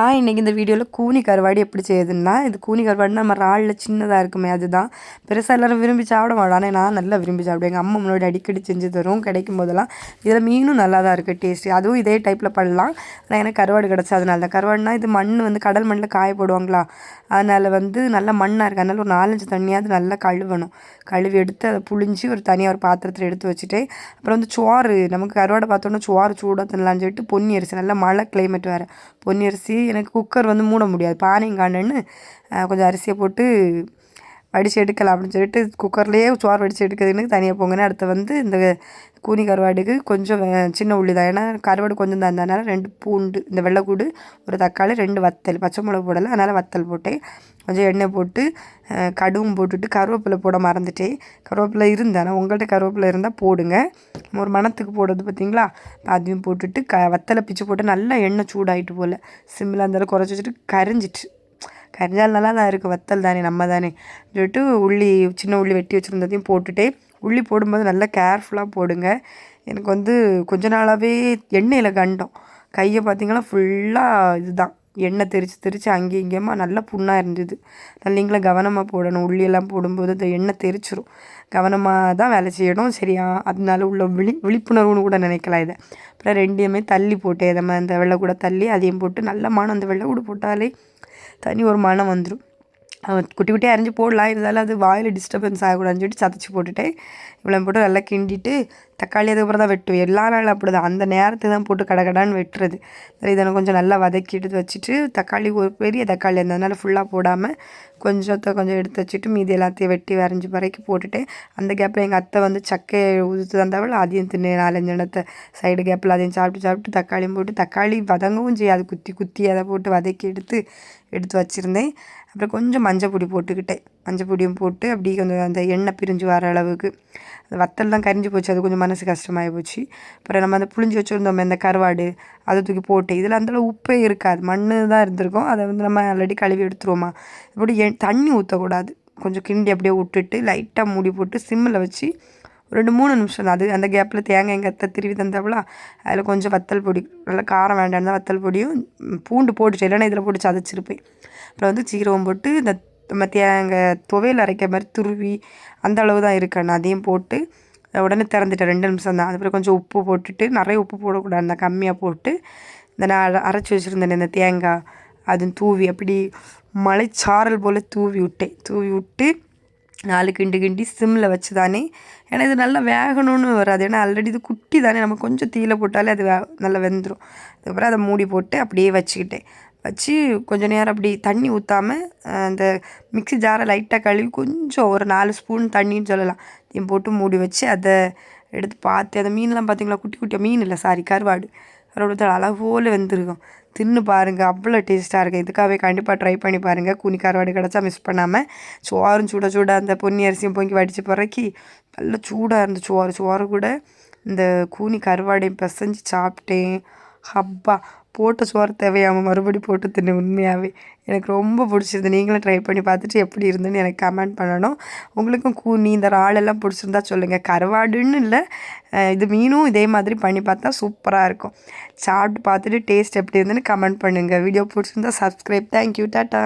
ஆ இன்றைக்கி இந்த வீடியோவில் கூனி கருவாடு எப்படி செய்யுதுன்னா இது கூனி கருவாடு நம்ம ராளில் சின்னதாக இருக்குமே அதுதான். பெருசாக எல்லோரும் விரும்பி சாப்பிட மாட்டோம். ஆனால் நான் நல்லா விரும்பி சாப்பிடுவேன். எங்கள் அம்மா முன்னாடி அடிக்கடி செஞ்சு தரும். கிடைக்கும் போதெல்லாம் இதில் மீனும் நல்லா தான் இருக்குது டேஸ்ட்டு அதுவும் இதே டைப்பில் பண்ணலாம். ஆனால் எனக்கு கருவாடு கிடச்சா அதனால தான் கருவாடுனா இது மண் வந்து கடல் மண்ணில் காய போடுவாங்களா? அதனால் வந்து நல்லா மண்ணாக இருக்குது அதனால் ஒரு நாலஞ்சு தண்ணியாவது நல்லா கழுவணும். கழுவி எடுத்து அதை புழிஞ்சு ஒரு தனியாக ஒரு பாத்திரத்தில் எடுத்து வச்சுட்டு அப்புறம் வந்து சோறு. நமக்கு கருவாடை பார்த்தோன்னா சோறு சூடாக தின்னலான்னு சொல்லிட்டு பொன்னி அரிசி நல்லா மழை கிளைமேட் வேறு. பொன்னி அரிசி எனக்கு குக்கர் வந்து மூட முடியாது. பானையும் கொஞ்சம் அரிசியை போட்டு வடித்து எடுக்கலாம் அப்படின்னு சொல்லிட்டு குக்கர்லேயே சோறு வடித்து எடுக்கிறதுக்கு தனியாக போங்கன்னு அடுத்து வந்து இந்த கூனி கருவாடுக்கு கொஞ்சம் சின்ன உள்ளி தான். ஏன்னா கருவாடு கொஞ்சம் தான். இருந்ததுனால ரெண்டு பூண்டு இந்த வெள்ளைக்கூடு ஒரு தக்காளி ரெண்டு வத்தல் பச்சை மிளகு போடலை. அதனால் வத்தல் போட்டேன். கொஞ்சம் எண்ணெய் போட்டு கடுவும் போட்டுட்டு கருவேப்பிலை போட மறந்துட்டேன். கருவேப்பிலை இருந்தேன் ஆனால் உங்கள்கிட்ட கருவேப்பிலை இருந்தால் போடுங்க. ஒரு மணத்துக்கு போடுறது பார்த்தீங்களா? அதையும் போட்டுட்டு க வத்தலை பிச்சு போட்டு நல்லா எண்ணெய் சூடாகிட்டு போல். சிம்மில் அந்த குறைச்சி வச்சுட்டு கரைஞ்சிட்டு கரிஞ்சால் நல்லா தான் இருக்குது வத்தல் தானே நம்ம தானே சொல்லிட்டு உள்ளி சின்ன உள்ளி வெட்டி வச்சுருந்ததையும் போட்டுட்டு உள்ளி போடும்போது நல்லா கேர்ஃபுல்லாக போடுங்க. எனக்கு வந்து கொஞ்ச நாளாகவே எண்ணெயில் கண்டோம். கையை பார்த்திங்கன்னா ஃபுல்லாக இதுதான். எண்ணெய் தெரித்து தெரித்து அங்கேயும் இங்கேயுமா நல்லா புண்ணாக இருந்தது. நீங்களே கவனமாக போடணும். உள்ளியெல்லாம் போடும்போது அந்த எண்ணெய் தெரிச்சிரும். கவனமாக தான் வேலை செய்யணும். சரியா? அதனால உள்ள விழி விழிப்புணர்வுன்னு கூட நினைக்கலாம் இதை. அப்புறம் ரெண்டையுமே தள்ளி போட்டு நம்ம அந்த வெள்ளை கூட தள்ளி அதையும் போட்டு நல்ல மனம் அந்த வெள்ளை கூட போட்டாலே தனி ஒரு மனம் வந்துடும் குட்டி குட்டியாக அரிஞ்சு போடலாம். இருந்தாலும் அது வாயில் டிஸ்டர்பன்ஸ் ஆகக்கூடாதுன்னு சொல்லிட்டு சதைச்சி போட்டுட்டேன். இவ்வளோ போட்டு நல்லா கிண்டிட்டு தக்காளி அதுக்கப்புறம் தான் வெட்டும் எல்லா நாளும் அப்படி தான் அந்த நேரத்துக்கு தான் போட்டு கடகடான்னு வெட்டுறது. சரி இதனை கொஞ்சம் நல்லா வதக்கி எடுத்து வச்சுட்டு தக்காளி ஒரு பெரிய தக்காளி இருந்ததுனால ஃபுல்லாக போடாமல் கொஞ்சத்தை கொஞ்சம் எடுத்து வச்சுட்டு மீதி எல்லாத்தையும் வெட்டி வரைஞ்சி வரைக்கு போட்டுட்டு அந்த கேப்பில் எங்கள் அத்தை வந்து சக்கையை உதுத்து தந்தாவில் அதையும் தின்னு நாலஞ்சு இடத்த சைடு கேப்பில் அதையும் சாப்பிட்டு சாப்பிட்டு தக்காளியும் போட்டு தக்காளி வதங்கவும் செய்யாது. குத்தி குத்தி அதை போட்டு வதக்கி எடுத்து எடுத்து வச்சுருந்தேன். அப்புறம் கொஞ்சம் மஞ்சள் பொடி போட்டுக்கிட்டேன். மஞ்சள் பொடியும் போட்டு அப்படியே கொஞ்சம் அந்த எண்ணெய் பிரிஞ்சு வர அளவுக்கு. அந்த வத்தல் தான் கரிஞ்சு போச்சு. அது கொஞ்சம் மனசு கஷ்டமாகி போச்சு. அப்புறம் நம்ம அந்த புளிஞ்சு வச்சுருந்தோம் இந்த கருவாடு அதை தூக்கி போட்டு. இதில் அந்தளவு உப்பே இருக்காது. மண் தான் இருந்திருக்கும். அதை வந்து நம்ம ஆல்ரெடி கழுவி எடுத்துருவோமா. இப்படி தண்ணி ஊற்றக்கூடாது கொஞ்சம் கிண்டி அப்படியே விட்டுட்டு லைட்டாக மூடி போட்டு சிம்மில் வச்சு ரெண்டு மூணு நிமிஷம் தான். அது அந்த கேப்பில் தேங்காய் எங்கள் அத்தை திருவி தந்தாப்புல அதில் கொஞ்சம் வத்தல் பொடி நல்லா காரம் வேண்டாம் தான் வத்தல் பொடியும் பூண்டு போட்டுச்சு. இல்லைன்னா இதில் போட்டு சதைச்சிருப்பேன். அப்புறம் வந்து சீரகம் போட்டு இந்த நம்ம தேங்காய் துவையல் அரைக்கிற மாதிரி துருவி அந்த அளவு தான் இருக்கணும் அதையும் போட்டு உடனே திறந்துட்டேன். ரெண்டு நிமிஷம் தான். அதுக்கப்புறம் கொஞ்சம் உப்பு போட்டுட்டு நிறைய உப்பு போடக்கூடாது. கம்மியாக போட்டு இந்த நான் அரைச்சி வச்சுருந்தேன் இந்த தேங்காய் அது தூவி அப்படி மலைச்சாரல் போல் தூவி விட்டேன். தூவி விட்டு நாலு கிண்டு கிண்டி சிம்மில் வச்சு தானே ஏன்னா இது நல்லா வேகணும்னு வராது. ஏன்னா ஆல்ரெடி இது குட்டி தானே நம்ம கொஞ்சம் தீயில போட்டாலே அது வே நல்லா வெந்துடும் அதுக்கப்புறம் அதை மூடி போட்டு அப்படியே வச்சுக்கிட்டேன். வச்சு கொஞ்சம் நேரம் அப்படி தண்ணி ஊற்றாமல் அந்த மிக்ஸி ஜாரை லைட்டாக கழுவி கொஞ்சம் ஒரு நாலு ஸ்பூன் தண்ணின்னு சொல்லலாம். இதையும் போட்டு மூடி வச்சு அதை எடுத்து பார்த்து அந்த மீன்லாம் பார்த்திங்களா? குட்டி குட்டியாக மீன் இல்லை சாரி கருவாடு. கருவாடு அளவோல் வெந்திருக்கும். தின்னு பாருங்கள் அவ்வளோ டேஸ்ட்டாக இருக்குது இதுக்காகவே கண்டிப்பாக ட்ரை பண்ணி பாருங்கள் கூனி கருவாடு கிடச்சா மிஸ் பண்ணாமல் சோறும் சூட சூடாக அந்த பொன்னி அரிசியும் பொங்கி வடித்து பிறக்கி நல்ல சூடாக இருந்துச்சு. சோறு சோறு கூட இந்த கூனி கருவாடையும் பிசைஞ்சு சாப்பிட்டேன். ஹப்பா போட்ட சோறு தேவையாமல் மறுபடி போட்டு தின்னு உண்மையாகவே எனக்கு ரொம்ப பிடிச்சிருந்து நீங்களும் ட்ரை பண்ணி பார்த்துட்டு எப்படி இருந்துன்னு எனக்கு கமெண்ட் பண்ணணும். உங்களுக்கும் கூனி இந்த இறாலெல்லாம் பிடிச்சிருந்தா சொல்லுங்கள் கருவாடுன்னு இல்லை இது மீனும் இதே மாதிரி பண்ணி பார்த்தா சூப்பராக இருக்கும். சாப்பிட்டு பார்த்துட்டு டேஸ்ட் எப்படி இருந்துன்னு கமெண்ட் பண்ணுங்கள் வீடியோ பிடிச்சிருந்தா சப்ஸ்கிரைப் தேங்க்யூ டாட்டா